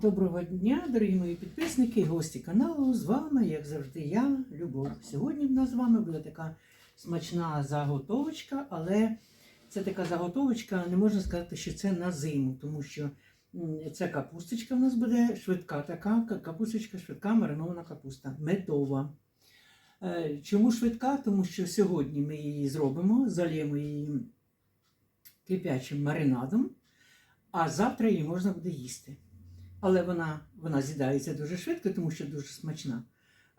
Доброго дня, дорогі мої підписники, гості каналу. З вами, як завжди, я, Любов. Сьогодні в нас з вами буде така смачна заготовочка, але це така заготовочка, не можна сказати, що це на зиму, тому що ця капусточка в нас буде швидка така, капусточка швидка, маринована капуста, медова. Е, Чому швидка? Тому що сьогодні ми її зробимо, залємо її кип'ячим маринадом, а завтра її можна буде їсти. Але вона, вона з'їдається дуже швидко, тому що дуже смачна.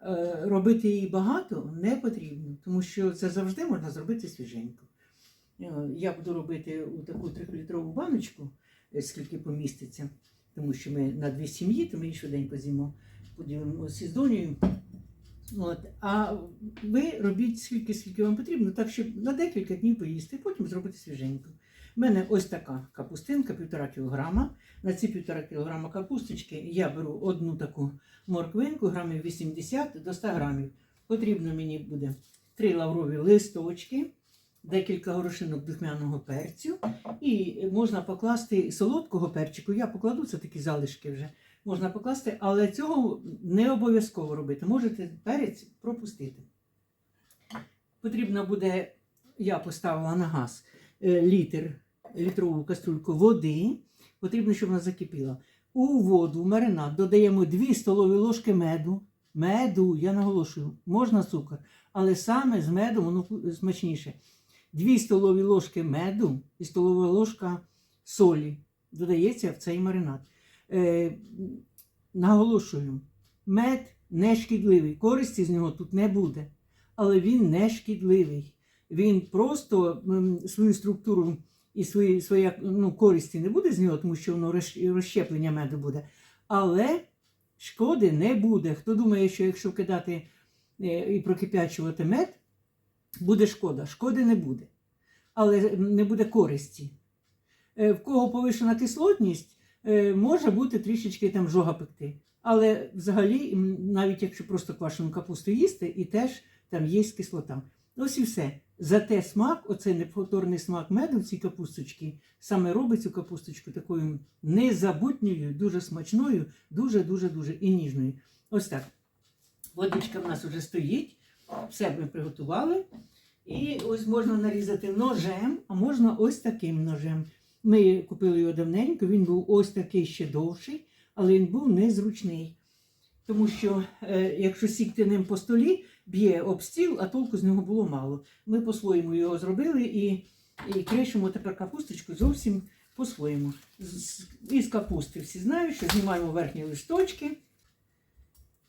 Е, Робити її багато не потрібно, тому що це завжди можна зробити свіженько. Е, Я буду робити у таку 3-літрову баночку, е, скільки поміститься, тому що ми на дві сім'ї, то ми її швиденько з'їмо, поділимося з донею. От. А ви робіть скільки, скільки вам потрібно, так щоб на декілька днів поїсти, потім зробити свіженько. У мене ось така капустинка, півтора кілограма. На ці півтора кілограма капусточки я беру одну таку морквинку, грамів 80 до 100 грамів. Потрібно мені буде три лаврові листочки, декілька горошинок духмяного перцю. І можна покласти солодкого перчику. Я покладу це такі залишки вже. Можна покласти, але цього не обов'язково робити. Можете перець пропустити. Потрібно буде, я поставила на газ е, літр, літрову каструльку води. Потрібно, щоб вона закипіла. У воду, маринад додаємо 2 столові ложки меду. Меду, я наголошую, можна цукор, але саме з медом воно смачніше. 2 столові ложки меду і столова ложка солі додається в цей маринад. Е, наголошую, мед не шкідливий. Користі з нього тут не буде, але він не шкідливий. Він просто свою структуру і свої, своя ну, користі не буде з нього, тому що воно розщеплення меду буде. Але шкоди не буде. Хто думає, що якщо кидати е, і прокип'ячувати мед, буде шкода. Шкоди не буде. Але не буде користі. Е, В кого повишена кислотність, е, може бути трішечки там жога пекти. Але взагалі, навіть якщо просто квашену капусту їсти, і теж там є кислота. Ось і все. Зате смак, оцей неповторний смак меду в цій капусточці, саме робить цю капусточку такою незабутньою, дуже смачною, дуже-дуже-дуже і ніжною. Ось так. Водичка в нас вже стоїть, все ми приготували. І ось можна нарізати ножем, а можна ось таким ножем. Ми купили його давненько, він був ось такий ще довший, але він був незручний. Тому що е, якщо сікти ним по столі, б'є об стіл, а толку з нього було мало. Ми по-своєму його зробили і, і кришимо тепер капусточку зовсім по-своєму. Із капусти всі знають, що знімаємо верхні листочки.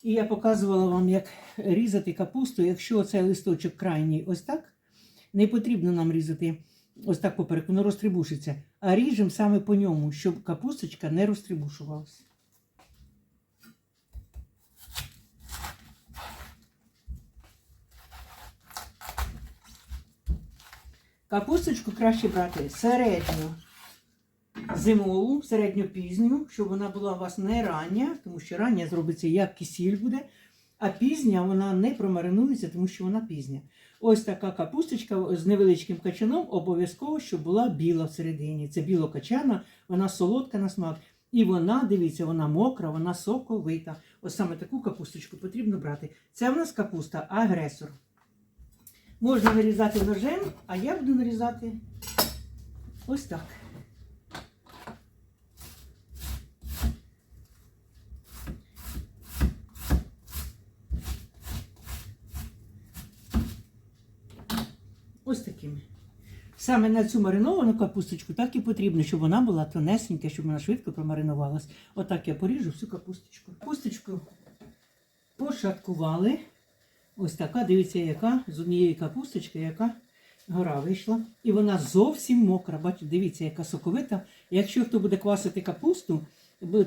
І я показувала вам, як різати капусту, якщо цей листочок крайній ось так, не потрібно нам різати ось так поперек, воно розтрибушиться, а ріжемо саме по ньому, щоб капусточка не розтрибушувалася. Капусточку краще брати середню зимову, середньопізню, щоб вона була у вас не рання, тому що рання зробиться як кисіль буде, а пізня вона не промаринується, тому що вона пізня. Ось така капусточка з невеличким качаном, обов'язково, щоб була біла всередині. Це білокачана, вона солодка на смак. І вона, дивіться, вона мокра, вона соковита. Ось саме таку капусточку потрібно брати. Це в нас капуста агресор. Можна нарізати ножем, а я буду нарізати ось так. Ось такими. Саме на цю мариновану капусточку так і потрібно, щоб вона була тонесенька, щоб вона швидко промаринувалась. Отак я поріжу всю капусточку. Капусточку пошаткували. Ось така, дивіться, яка з однієї капусточки, яка гора вийшла. І вона зовсім мокра. Бачите, дивіться, яка соковита. Якщо хто буде квасити капусту,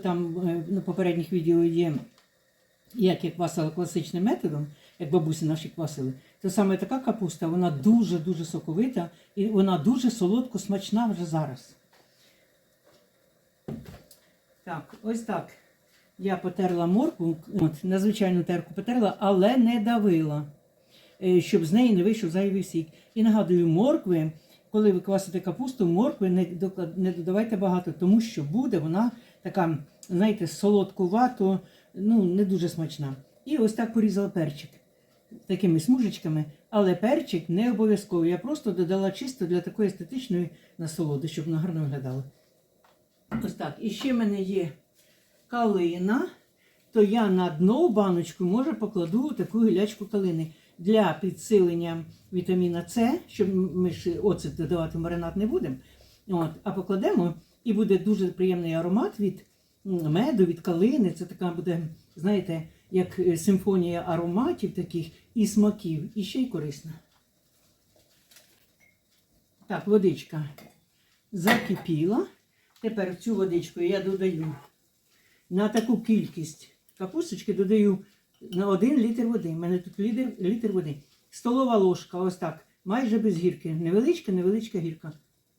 там е, на попередніх відео є, як я квасила класичним методом, як бабусі наші квасили, то саме така капуста, вона дуже-дуже соковита і вона дуже солодко смачна вже зараз. Так, ось так. Я потерла моркву, от, на терку потерла, але не давила, е, щоб з неї не вийшов зайвий сік. І нагадую, моркви, коли ви квасите капусту, моркви не, не додавайте багато, тому що буде вона така знаєте, солодкувато, ну, не дуже смачна. І ось так порізала перчик такими смужечками, але перчик не обов'язково. Я просто додала чисто для такої естетичної насолоди, щоб воно гарно виглядало. Ось так. І ще в мене є калина, то я на дно баночку може покладу таку гілячку калини для підсилення вітаміна С, щоб ми ж оцет додавати маринад не будемо. От, а покладемо, і буде дуже приємний аромат від меду, від калини. Це така буде, знаєте, як е, симфонія ароматів таких і смаків, і ще й корисна. Так, водичка закипіла. Тепер цю водичку я додаю на таку кількість капусточки додаю на 1 літр води. У мене тут літр, літр води. Столова ложка, ось так, майже без гірки. Невеличка, невеличка гірка.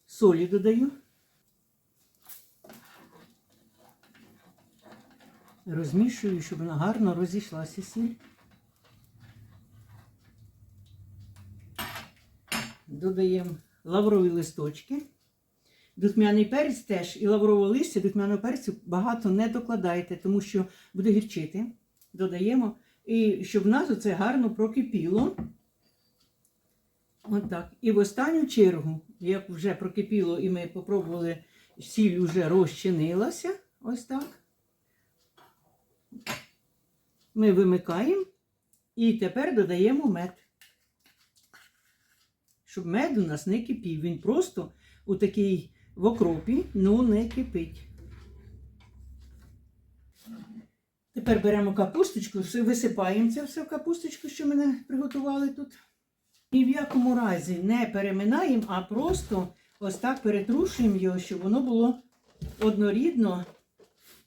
Солі додаю. Розмішую, щоб вона гарно розійшлася сіль. Додаємо лаврові листочки. Духмяний перець теж і лаврового листя, духмяного перцю багато не докладайте, тому що буде гірчити. Додаємо. І щоб в нас це гарно прокипіло. Отак. І в останню чергу, як вже прокипіло і ми попробували, сіль вже розчинилася. Ось так. Ми вимикаємо і тепер додаємо мед. Щоб мед у нас не кипів. Він просто у такий в окропі, ну не кипить. Тепер беремо капусточку, висипаємо це все в капусточку, що ми приготували тут. Ні в якому разі не переминаємо, а просто ось так перетрушуємо його, щоб воно було однорідно.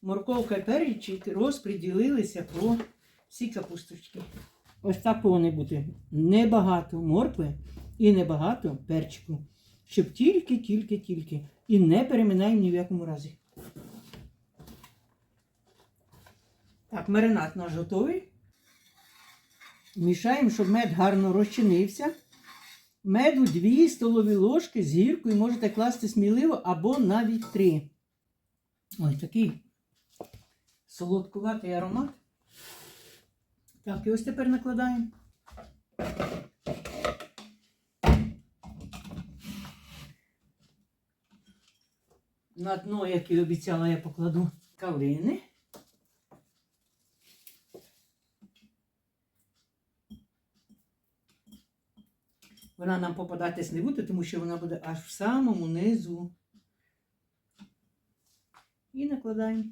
Морковка і перчик розподілилися по всій капусточці. Ось так повинно бути небагато моркви і небагато перчику. Щоб тільки, тільки, тільки. І не переминаємо ні в якому разі. Так, маринад наш готовий. Мішаємо, щоб мед гарно розчинився. Меду 2 столові ложки з гіркою можете класти сміливо або навіть 3. Ось такий солодкуватий аромат. Так, і ось тепер накладаємо. На дно, як і обіцяла, я покладу калини. Вона нам попадатись не буде, тому що вона буде аж в самому низу. І накладаємо.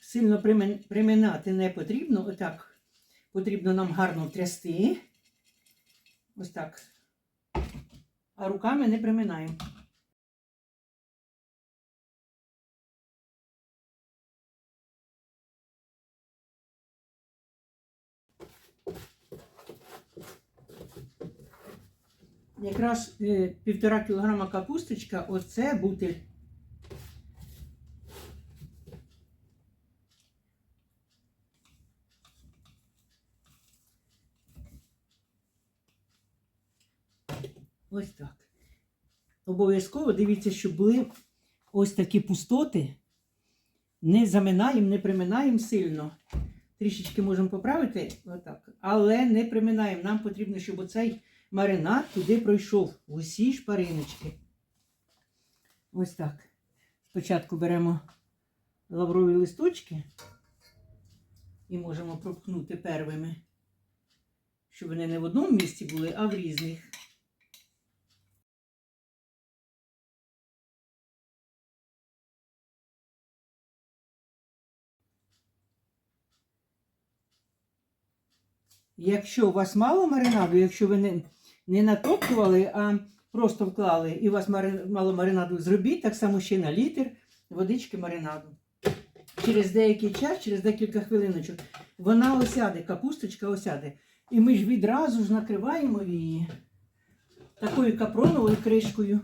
Сильно приминати не потрібно. Отак потрібно нам гарно трясти. Ось так. А руками не приминаємо. Якраз е, півтора кілограма капусточка, оце бутиль. Ось так. Обов'язково дивіться, щоб були ось такі пустоти. Не заминаємо, не приминаємо сильно. Трішечки можемо поправити, отак. але не приминаємо. Нам потрібно, щоб оцей маринад туди пройшов. в Усі шпариночки. Ось так. Спочатку беремо лаврові листочки і можемо пропхнути первими, щоб вони не в одному місці були, а в різних. Якщо у вас мало маринаду, якщо ви не, не натоптували, а просто вклали, і у вас мало маринаду, зробіть так само ще на літр водички маринаду. Через деякий час, через декілька хвилиночок, вона осяде, капусточка осяде. І ми ж відразу ж накриваємо її такою капроновою кришкою.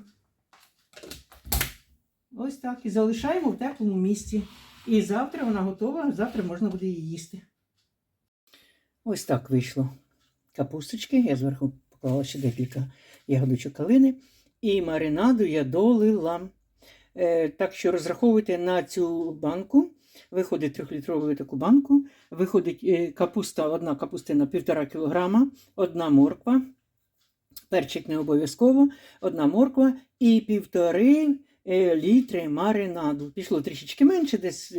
Ось так. І залишаємо в теплому місці. І завтра вона готова, завтра можна буде її їсти. Ось так вийшло. Капусточки. Я зверху поклала ще декілька ягодочок калини. І маринаду я долила. Е, так що розраховуйте на цю банку. Виходить трьохлітрову таку банку. Виходить е, капуста, одна капустина 1,5 кг, одна морква. Перчик не обов'язково, одна морква і півтори літри маринаду. Пішло трішечки менше, десь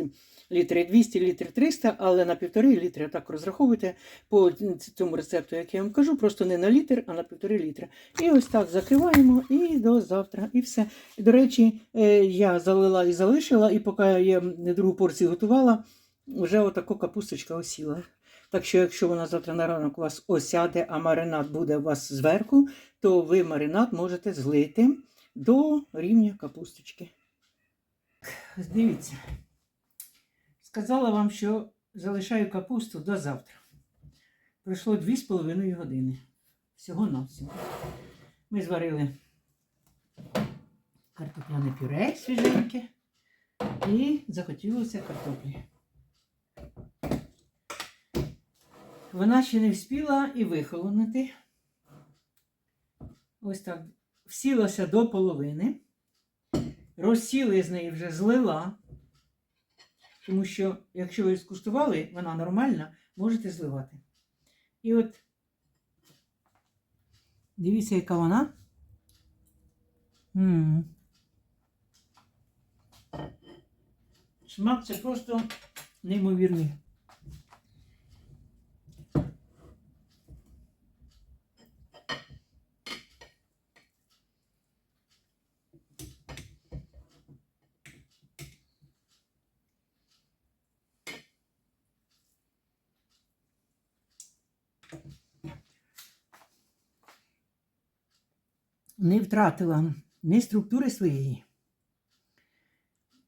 літри 200, літри 300, але на півтори літри так розраховуйте по цьому рецепту, як я вам кажу, просто не на літр, а на півтори літри. І ось так закриваємо і до завтра. І все. До речі, е, я залила і залишила, і поки я другу порцію готувала, вже отако капусточка осіла. Так що, якщо вона завтра на ранок у вас осяде, а маринад буде у вас зверху, то ви маринад можете злити до рівня капусточки. Дивіться. Сказала вам, що залишаю капусту до завтра. Пройшло 2,5 години. Всього на всього. Ми зварили картопляне пюре свіженьке і захотілося картоплі. Вона ще не вспіла і вихолонути. Ось так. Всілася до половини. Розсіли з неї вже злила. Тому що, якщо ви скуштували, вона нормальна, можете зливати. І от дивіться, яка вона. м Смак це просто неймовірний. Не втратила ні структури своєї,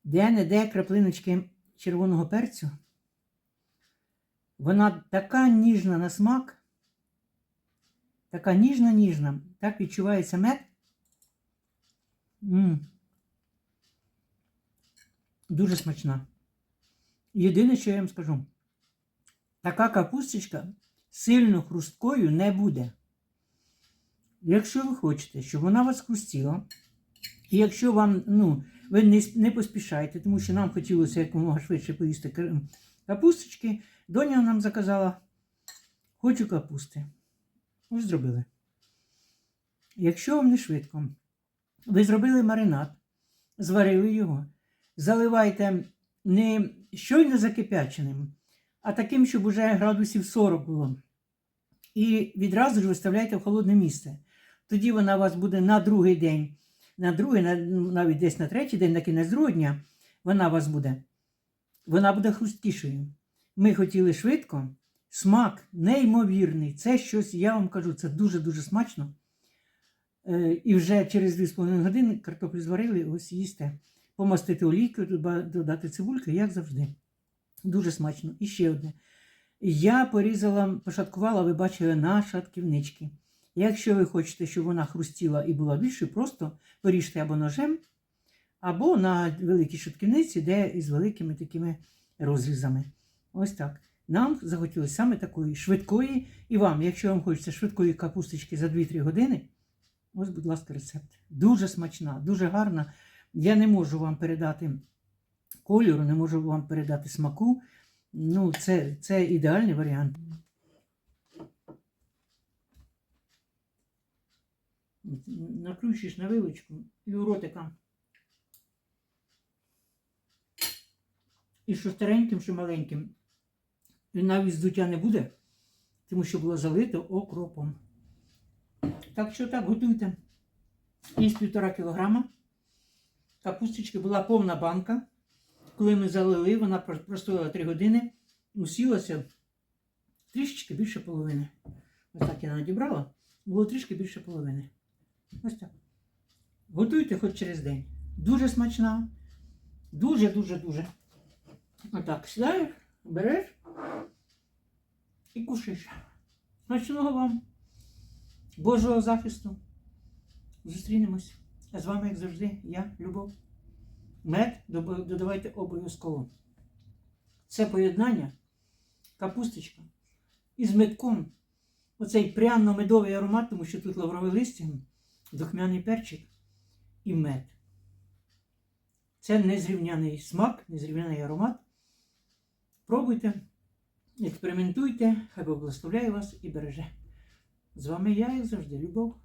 де-не-де краплиночки червоного перцю. Вона така ніжна на смак, така ніжна-ніжна, так відчувається мед. М. Дуже смачна. Єдине, що я вам скажу, така капусточка сильно хрусткою не буде. Якщо ви хочете, щоб вона вас хрустіла, і якщо вам, ну, ви не, не поспішаєте, тому що нам хотілося якомога швидше поїсти капусточки, доня нам заказала, хочу капусти. Ось зробили. Якщо вам не швидко, ви зробили маринад, зварили його, заливайте не щойно закипяченим, а таким, щоб уже градусів 40 було. І відразу ж виставляйте в холодне місце. Тоді вона у вас буде на другий день, на другий, навіть десь на третій день, на кінець другого дня, вона у вас буде. Вона буде хрусткішою. Ми хотіли швидко. Смак неймовірний. Це щось, я вам кажу, це дуже-дуже смачно. Е, і вже через 2,5 години картоплю зварили, ось їсте. Помастити олійкою, додати цибульки, як завжди. Дуже смачно. І ще одне. Я порізала, пошаткувала, ви бачили, на шатківнички. Якщо ви хочете, щоб вона хрустіла і була більшою, просто поріжте або ножем, або на великій шатківниці, де із великими такими розрізами. Ось так. Нам захотілося саме такої швидкої. І вам, якщо вам хочеться швидкої капусточки за 2-3 години, ось, будь ласка, рецепт. Дуже смачна, дуже гарна. Я не можу вам передати кольору, не можу вам передати смаку. Ну, це, це ідеальний варіант. Накручуєш на вилочку і у ротика. І що стареньким, що маленьким. І навіть здуття не буде, тому що було залито окропом. Так що так, готуйте. Із півтора кілограма. Капусточки була повна банка. Коли ми залили, вона про- простояла 3 години, усілася трішечки більше половини. Ось так я надібрала, було трішки більше половини. Ось так. Готуйте хоч через день. Дуже смачна. Дуже-дуже-дуже. Отак, сідаєш, береш і кушаєш. Смачного вам. Божого захисту. Зустрінемось. А з вами, як завжди, я, Любов. Мед додавайте обов'язково. Це поєднання, капусточка із медком. Оцей пряно-медовий аромат, тому що тут лаврове листя, духмяний перчик і мед. Це незрівняний смак, незрівняний аромат. Пробуйте, експериментуйте, хай Бог благословляє вас і береже. З вами я, як завжди, Любов.